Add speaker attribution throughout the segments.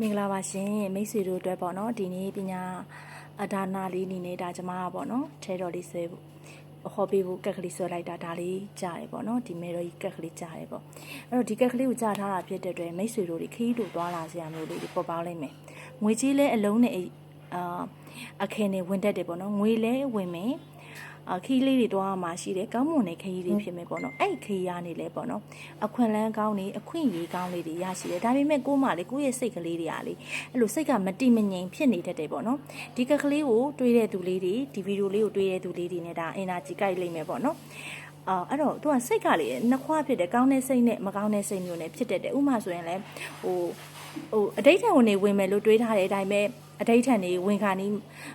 Speaker 1: မင်္ဂလာပါရှင်မိတ်ဆွေတို့အတွက်ပေါ့နော်ဒီနေ့ပညာအဒါနာလေးနေနေတာကျမကပေါ့နော်ထဲတော်လေးဆွဲဖို့ဟောပေးဖို့ကက်ကလေးဆွဲလိုက်တာဒါလေးကြားတယ်ပေါ့နော်ဒီမေရော်ကြီးကက်ကလေးကြားတယ်ပေါ့အဲ့တော့ဒီကက်ကလေးကိုကြားထားတာဖြစ်တဲ့အတွက်မိတ်ဆွေတို့တွေခီးတို့သွားလာစရာမျိုးလေးတွေပေါ်ပေါက်လိုက်မယ်ငွေကြီးလဲအလုံးနဲ့အာအခဲနဲ့ဝင်တတ်တယ်ပေါ့နော်ငွေလဲဝင်မယ်အ ခီးလေးတွေတွားမှာရှိတယ်ကောင်းမွန်တဲ့ခရီးတွေဖြစ်မယ်ပေါ့နော်အဲ့ခရီးကနေလဲပေါ့နော်အခွင့်လန်းကောင်းနေအခွင့်ရေးကောင်းလေးတွေရရှိတယ်ဒါပေမဲ့ကို့မလေးကိုယ့်ရဲ့စိတ်ကလေးတွေကလေအဲ့လိုစိတ်ကမတိမငြိမ်ဖြစ်နေတတ်တယ်ပေါ့နော်ဒီကကလေးကိုတွေးတဲ့သူလေးတွေဒီဗီဒီယိုလေးကိုတွေးတဲ့သူလေးတွေနဲ့ဒါအင်နာကြီးကြိုက်လိမ့်မယ်ပေါ့နော်အာအဲ့တော့သူကစိတ်ကလေနှစ်ခွဖြစ်တယ်ကောင်းတဲ့စိတ်နဲ့မကောင်းတဲ့စိတ်မျိုးနဲ့ဖြစ်တတ်တယ်ဥပမာဆိုရင်လည်းဟိုဟိုအတိတ်ထံဝင်နေဝင်မယ်လို့တွေးထားတဲ့အတိုင်းပဲ အတိတ်ထံနေဝင်ခါနီး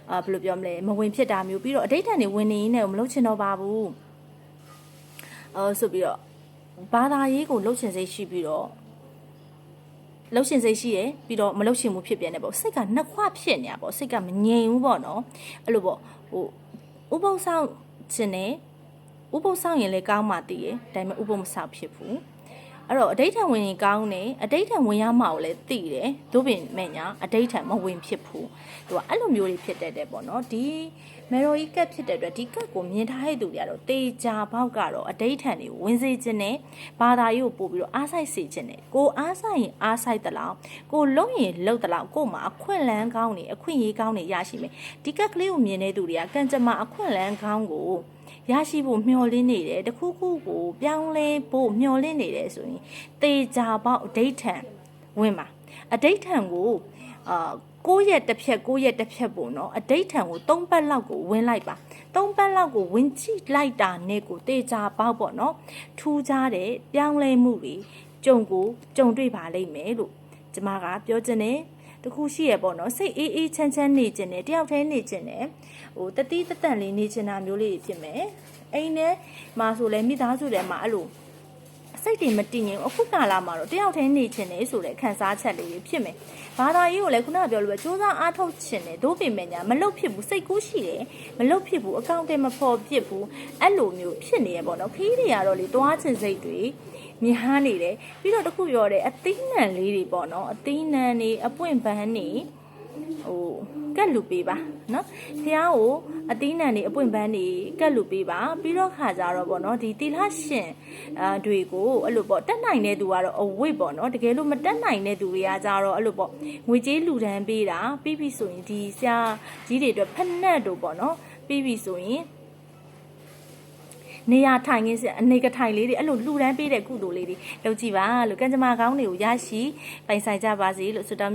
Speaker 1: အာဘယ်လိုပြောမလဲမဝင်ဖြစ်တာမျိုးပြီးတော့အတိတ်ထံနေဝင်နေရင်လည်းမလုပ်ချင်တော့ပါဘူးအော်ဆိုပြီးတော့ဘာသာရေးကိုလှုပ်ချင်စိတ်ရှိပြီးတော့လှုပ်ရှင်စိတ်ရှိရယ်ပြီးတော့မလှုပ်ရှင်မှုဖြစ်ပြန်တယ်ပေါ့စိတ်ကနှစ်ခွဖြစ်နေတာပေါ့စိတ်ကမငြိမ်ဘူးပေါ့နော်အဲ့လိုပေါ့ဟိုဥပုသ်ဆောင်ခြင်းနဲ့ဥပုသ်ဆောင်ရင်လည်းကောင်းမှတည်ရယ်ဒါပေမဲ့ဥပုသ်မဆောင်ဖြစ်ဘူး အဲ့တော့အဋိဋ္ဌံဝင်ရင်ကောင်းတယ်အဋိဋ္ဌံဝင်ရမှာကိုလည်းသိတယ်တို့ပင်မဲ့ညာအဋိဋ္ဌံမဝင်ဖြစ်ဘူးသူကအဲ့လိုမျိုးတွေဖြစ်တတ်တယ်ပေါ့နော်ဒီမေရိုကြီးကတ်ဖြစ်တဲ့အတွက်ဒီကတ်ကိုမြင်ထားတဲ့သူတွေကတော့တေချာပေါက်ကတော့အဋိဋ္ဌံတွေဝင်စေခြင်းနဲ့ဘာသာရေးကိုပို့ပြီးတော့အားဆိုင်စေခြင်းနဲ့ကိုအားဆိုင်ရင်အားဆိုင်တလောက်ကိုလုံးရင်လုံးတလောက်ကို့မှာအခွင့်လန်းကောင်းနေအခွင့်ရေးကောင်းနေရရှိမယ်ဒီကတ်ကလေးကိုမြင်တဲ့သူတွေကကံကြမ္မာအခွင့်လန်းကောင်းကို ရရှိဖို့မျှော်လင့်နေတယ်တခုခုကိုပြောင်းလဲဖို့မျှော်လင့်နေတယ်ဆိုရင်တေချာပေါက်အဋိဋ္ဌံဝင်ပါအဋိဋ္ဌံကိုအာကိုယ့်ရဲ့တစ်ဖြက်ကိုယ့်ရဲ့တစ်ဖြက်ပေါ့နော်အဋိဋ္ဌံကို၃ပတ်လောက်ကိုဝင်လိုက်ပါ၃ပတ်လောက်ကိုဝင်ကြည့်လိုက်တာနဲ့ကိုတေချာပေါက်ပေါ့နော်ထူးခြားတဲ့ပြောင်းလဲမှုတွေကြုံကိုကြုံတွေ့ပါလိမ့်မယ်လို့ကျမကပြောချင်တယ် တခုရှိရပေါ့နော်စိတ်အေးအေးချမ်းချမ်းနေခြင်းနဲ့တယောက်တည်းနေခြင်းနဲ့ဟိုတတိတတန့်လေးနေခြင်းတာမျိုးလေးဖြစ်မယ်အိမ်ထဲမှာဆိုလဲမိသားစုထဲမှာအဲ့လို စိတ်တွေမတည်ငြိမ်အခုကာလမှာတော့တယောက်တည်းနေခြင်းနဲ့ဆိုတဲ့ခံစားချက်လေးတွေဖြစ်မယ်ဘာသာရေးကိုလည်းခုနကပြောလို့ပဲစူးစမ်းအားထုတ်ခြင်းနဲ့ဒို့ပြင်မဲ့ညာမလုတ်ဖြစ်ဘူးစိတ်ကူးရှိတယ်မလုတ်ဖြစ်ဘူးအကောင့်တွေမဖော်ဖြစ်ဘူးအဲ့လိုမျိုးဖြစ်နေရပေါ့နော်ခီးတွေကတော့လေတွားခြင်းစိတ်တွေမြင်ဟန်းနေတယ်ပြီးတော့တခုပြောတယ်အသိဉာဏ်လေးတွေပေါ့နော်အသိဉာဏ်တွေအပွင့်ပန်းတွေဟိုကက် လူပေးပါနော်ဖះကိုအသီးနှံတွေအပွင့်ပန်းတွေကက်လူပေးပါပြီးတော့ခါကြတော့ပေါ့နော်ဒီတီလာရှင်အာတွေကိုအဲ့လိုပေါ့တက်နိုင်တဲ့သူကတော့အဝိတ်ပေါ့နော်တကယ်လို့မတက်နိုင်တဲ့သူတွေကကြတော့အဲ့လိုပေါ့ငွေကြေးလူဒန်းပေးတာပြီးပြီဆိုရင်ဒီဆရာကြီးတွေအတွက်ဖက်နက်တို့ပေါ့နော်ပြီးပြီဆိုရင်နေရာထိုင်ခင်းစအနေကထိုင်လေးတွေအဲ့လိုလှူဒန်းပေးတဲ့ကုသိုလ်လေးတွေလုပ်ကြည့်ပါလို့ကံကြမ္မာကောင်းတွေကိုရရှိပိုင်ဆိုင်ကြပါစေလို့ဆုတောင်း